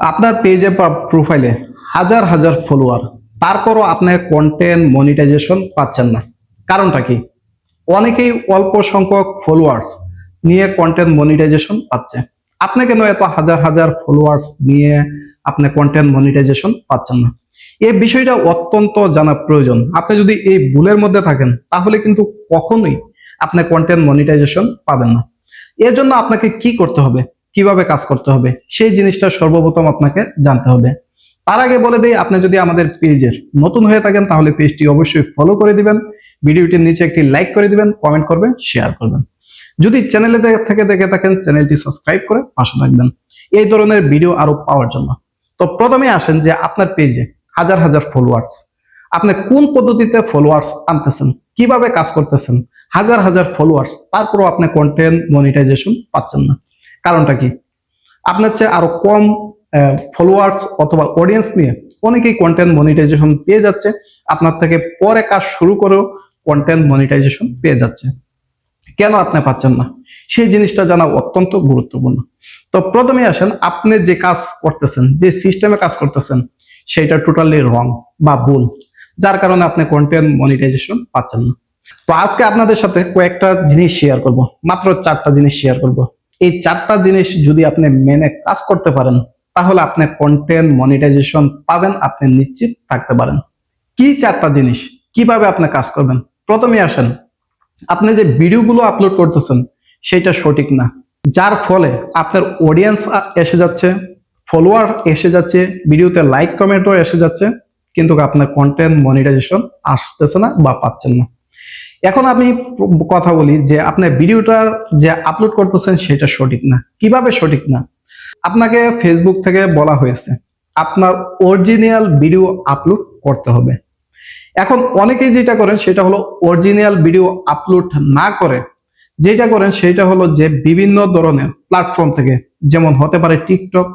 আপনার পেজে বা প্রোফাইলে হাজার হাজার ফলোয়ার তারপরও আপনি কন্টেন্ট মনিটাইজেশন পাচ্ছেন না। কারণটা কি? অনেকেই অল্প সংখ্যক ফলোয়ার্স নিয়ে কন্টেন্ট মনিটাইজেশন পাচ্ছে। আপনি কেন এত হাজার হাজার ফলোয়ার্স নিয়ে আপনি কন্টেন্ট মনিটাইজেশন পাচ্ছেন না? এই বিষয়টা অত্যন্ত জানা প্রয়োজন। আপনি যদি এই ভুলের মধ্যে থাকেন, তাহলে কিন্তু কখনোই আপনি কন্টেন্ট মনিটাইজেশন পাবেন না। এর জন্য আপনাকে কি করতে হবে? কীভাবে কাজ করতে হবে, সেই জিনিসটা সর্বপ্রথম আপনাকে জানতে হবে। তার আগে বলে দিই, আপনি যদি আমাদের পেজের নতুন হয়ে থাকেন, তাহলে পেজটি অবশ্যই ফলো করে দিবেন। ভিডিওটির নিচে একটি লাইক করে দিবেন কমেন্ট করবেন শেয়ার করবেন। যদি চ্যানেলে থেকে দেখে থাকেন চ্যানেলটি সাবস্ক্রাইব করে পাশে থাকবেন। এই ধরনের ভিডিও আরও পাওয়ার জন্য। তো প্রথমে আসেন যে আপনার পেজে হাজার হাজার ফলোয়ার্স আপনি কোন পদ্ধতিতে ফলোয়ার্স আনতেছেন? কীভাবে কাজ করতেছেন? হাজার হাজার ফলোয়ার্স তারপরও আপনি কন্টেন্ট মনিটাইজেশন পাচ্ছেন না। কারণটা কি? আপনার চেয়ে আরও কম ফলোয়ার্স অথবা অডিয়েন্স নিয়ে অনেকেই কন্টেন্ট মনিটাইজেশন পেয়ে যাচ্ছে। আপনার থেকে পরে কাজ শুরু করেও কন্টেন্ট মনিটাইজেশন পেয়ে যাচ্ছে। কেন আপনি পাচ্ছেন না? সেই জিনিসটা জানা অত্যন্ত গুরুত্বপূর্ণ। তো প্রথমে আসেন, আপনি যে কাজ করতেছেন, যে সিস্টেমে কাজ করতেছেন, সেটা টোটালি রং বা ভুল, যার কারণে আপনি কন্টেন্ট মনিটাইজেশন পাচ্ছেন না। তো আজকে আপনাদের সাথে কয়েকটা জিনিস শেয়ার করব, মাত্র চারটা জিনিস শেয়ার করব। এই চারটা জিনিস যদি আপনি মেনে কাজ করতে পারেন, তাহলে আপনি কন্টেন্ট মনিটাইজেশন পাবেন, আপনি নিশ্চিত থাকতে পারেন। কি চারটা জিনিস? কীভাবে আপনি কাজ করবেন? প্রথমে আসেন, আপনি যে ভিডিওগুলো আপলোড করতেছেন, সেটা সঠিক না। যার ফলে আপনার অডিয়েন্স এসে যাচ্ছে ফলোয়ার এসে যাচ্ছে, ভিডিওতে লাইক কমেন্টও এসে যাচ্ছে, কিন্তু আপনার কন্টেন্ট মনিটাইজেশন আসতেছে না বা পাচ্ছেন না। এখন আমি কথা বলি যে আপনার ভিডিওটা যে আপলোড করতেছেন সেটা সঠিক না। কীভাবে সঠিক না? আপনাকে ফেসবুক থেকে বলা হয়েছে, আপনার অরিজিনাল ভিডিও আপলোড করতে হবে। এখন অনেকেই যেটা করেন সেটা হলো অরিজিনাল ভিডিও আপলোড না করে, যেটা করেন সেটা হলো যে বিভিন্ন ধরনের প্ল্যাটফর্ম থেকে, যেমন হতে পারে টিকটক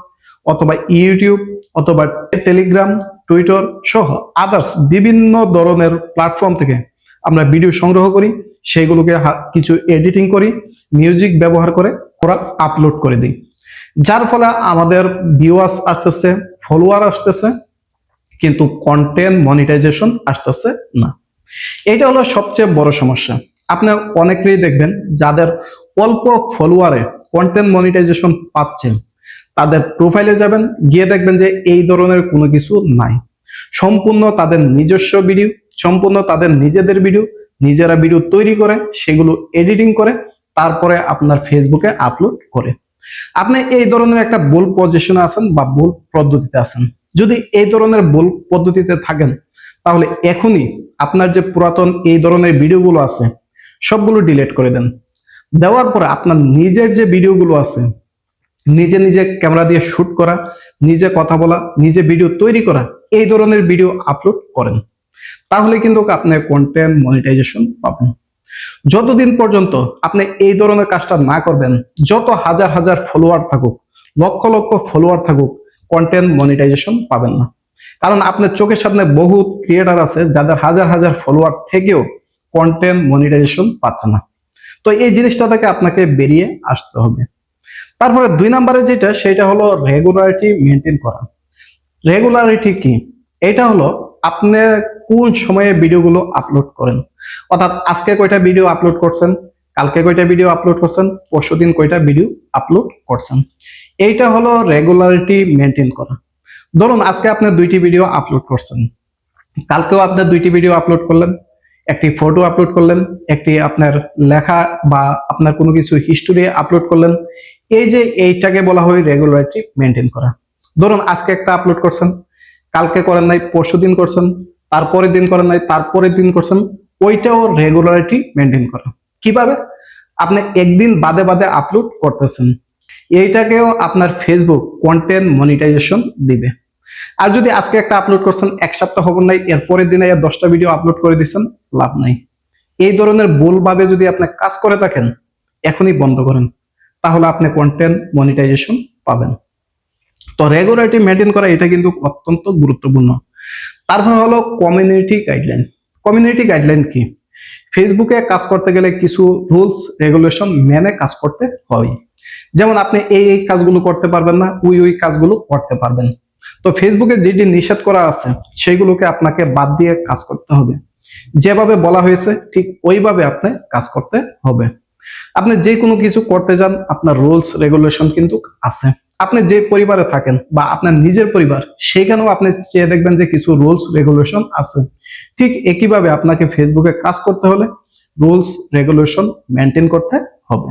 অথবা ইউটিউব অথবা টেলিগ্রাম টুইটার সহ আদার্স বিভিন্ন ধরনের প্ল্যাটফর্ম থেকে আমরা ভিডিও সংগ্রহ করি, সেইগুলোকে কিছু এডিটিং করি মিউজিক ব্যবহার করে ওরা আপলোড করে দিই। যার ফলে আমাদের ভিউয়ার্স আসতেছে ফলোয়ার আসতেছে, কিন্তু কন্টেন্ট মনিটাইজেশন আসতেছে না। এটা হলো সবচেয়ে বড় সমস্যা। আপনি অনেকেই দেখবেন যাদের অল্প ফলোয়ারে কন্টেন্ট মনিটাইজেশন পাচ্ছেন, তাদের প্রোফাইলে যাবেন, গিয়ে দেখবেন যে এই ধরনের কোনো কিছু নাই। সম্পূর্ণ তাদের নিজস্ব ভিডিও সম্পূর্ণ তাদের নিজেদের ভিডিও নিজেরা ভিডিও তৈরি করে, সেগুলো এডিটিং করে, তারপরে আপনার ফেসবুকে আপলোড করে। আপনি এই ধরনের একটা ভুল পজিশনে আছেন বা ভুল পদ্ধতিতে আছেন। যদি এই ধরনের ভুল পদ্ধতিতে থাকেন, তাহলে এখনই আপনার যে পুরাতন এই ধরনের ভিডিওগুলো আছে, সবগুলো ডিলিট করে দেন। দেওয়ার পরে আপনার নিজের যে ভিডিওগুলো আছে, নিজে নিজে ক্যামেরা দিয়ে শুট করা, নিজে কথা বলা, নিজে ভিডিও তৈরি করা, এই ধরনের ভিডিও আপলোড করেন। তাহলে কিন্তু আপনি কন্টেন্ট মনিটাইজেশন পাবেন। যতদিন পর্যন্ত আপনি এই ধরনের কাজটা না করবেন, যত হাজার হাজার ফলোয়ার থাকুক, লক্ষ লক্ষ ফলোয়ার থাকুক কন্টেন্ট মনিটাইজেশন পাবেন না। কারণ আপনার চোখের সামনে বহু ক্রিয়েটার আছে যাদের হাজার হাজার ফলোয়ার থেকেও কন্টেন্ট মনিটাইজেশন পাচ্ছে না। তো এই জিনিসটা থেকে আপনাকে বেরিয়ে আসতে হবে। তারপরে দুই নম্বরে যেটা, সেটা হলো রেগুলারিটি মেনটেন করা। রেগুলারিটি কি? এটা হলো আপনি কোন সময়ে ভিডিওগুলো আপলোড করেন? অর্থাৎ আজকে কয়টা ভিডিও আপলোড করছেন? কালকে কয়টা ভিডিও আপলোড করছেন? পরশু দিন কয়টা ভিডিও আপলোড করছেন? এইটা হলো রেগুলারিটি মেনটেন করা। ধরুন, আজকে আপনি দুইটি ভিডিও আপলোড করছেন। কালকেও আপনার দুইটি ভিডিও আপলোড করলেন। একটি ফটো আপলোড করলেন। একটি আপনার লেখা বা আপনার কোনো কিছু হিস্টোরি আপলোড করলেন। এই যে এইটাকে বলা হয় রেগুলারিটি মেনটেন করা। ধরুন, আজকে একটা আপলোড করছেন। কালকে করেন নাই, পরশু দিন করছেন, তারপরের দিন করেন নাই, তারপরের দিন করছেন, ওইটাও রেগুলারিটি মেনটেন করা। কীভাবে? আপনি একদিন বাদে বাদে আপলোড করতেছেন। এইটাকেও আপনার ফেসবুক কন্টেন্ট মনিটাইজেশন দিবে। আর যদি আজকে একটা আপলোড করছেন, এক সপ্তাহ হবেন নাই, এরপরের দিনে দশটা ভিডিও আপলোড করে দিচ্ছেন লাভ নাই। এই ধরনের ভুলভাবে যদি আপনি কাজ করে থাকেন, এখনই বন্ধ করেন। তাহলে আপনি কন্টেন্ট মনিটাইজেশন পাবেন। তো রেগুলারিটি মেনটেন করা এটা কিন্তু অত্যন্ত গুরুত্বপূর্ণ। তারপর হলো কমিউনিটি গাইডলাইন কমিউনিটি গাইডলাইন কি? ফেসবুকে কাজ করতে গেলে কিছু রুলস রেগুলেশন মেনে কাজ করতে হয়। যেমন আপনি এই এই কাজগুলো করতে পারবেন না, ওই ওই কাজগুলো করতে পারবেন। তো ফেসবুকে যেটি নিষেধ করা আছে, সেগুলোকে আপনাকে বাদ দিয়ে কাজ করতে হবে। যেভাবে বলা হয়েছে, ঠিক ওইভাবে আপনি কাজ করতে হবে। আপনি যে কোনো কিছু করতে যান, আপনার রুলস রেগুলেশন কিন্তু আছে। আপনি যে পরিবারে থাকেন বা আপনার নিজের পরিবার, সেখানেও আপনি চেয়ে দেখবেন যে কিছু রুলস রেগুলেশন আছে। ঠিক একইভাবে আপনাকে ফেসবুকে কাজ করতে হলে রুলস রেগুলেশন মেনটেন করতে হবে।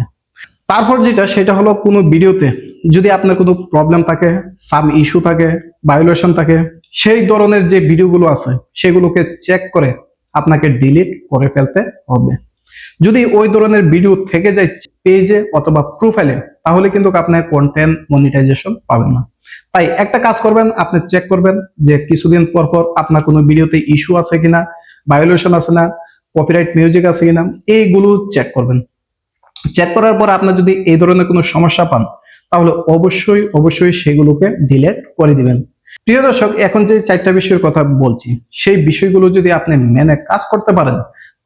তারপর যেটা, সেটা হলো কোনো ভিডিওতে যদি আপনার কোনো প্রবলেম থাকে সাম ইস্যু থাকে ভায়োলেশন থাকে, সেই ধরনের যে ভিডিওগুলো আছে, সেগুলোকে চেক করে আপনাকে ডিলিট করে ফেলতে হবে। যদি ওই ধরনের ভিডিও থেকে যায় পেজে অথবা প্রোফাইলে তাহলে কিন্তু আপনার কন্টেন্ট মনিটাইজেশন পাবেন না। তাই একটা কাজ করবেন, আপনি চেক করবেন যে কিছুদিন পর পর আপনার কোনো ভিডিওতে ইস্যু আছে কিনা ভায়োলেশন আছে না কপিরাইট মিউজিক আছে কিনা, এইগুলো চেক করবেন। চেক করার পর আপনার যদি এই ধরনের কোনো সমস্যা পান, তাহলে অবশ্যই অবশ্যই সেগুলোকে ডিলেট করে দিবেন। প্রিয় দর্শক, এখন যে চারটা বিষয়ের কথা বলছি, সেই বিষয়গুলো যদি আপনি মেনে কাজ করতে পারেন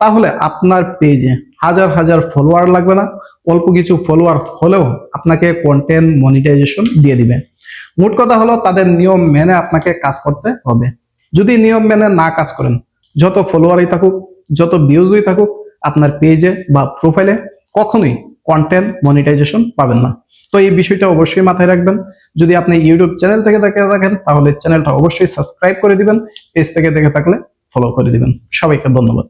তাহলে আপনার পেজে হাজার হাজার ফলোয়ার লাগবে না। অল্প কিছু ফলোয়ার হলেও আপনাকে কন্টেন্ট মনিটাইজেশন দিয়ে দিবে। মোট কথা হলো তাদের নিয়ম মেনে আপনাকে কাজ করতে হবে। যদি নিয়ম মেনে না কাজ করেন, যত ফলোয়ারই থাকুক, যত ভিউজই থাকুক, আপনার পেজে বা প্রোফাইলে কখনোই কন্টেন্ট মনিটাইজেশন পাবেন না। তো এই বিষয়টা অবশ্যই মাথায় রাখবেন। যদি আপনি ইউটিউব চ্যানেল থেকে দেখে থাকেন, তাহলে চ্যানেলটা অবশ্যই সাবস্ক্রাইব করে দিবেন। পেজ থেকে দেখে থাকলে ফলো করে দিবেন। সবাইকে ধন্যবাদ।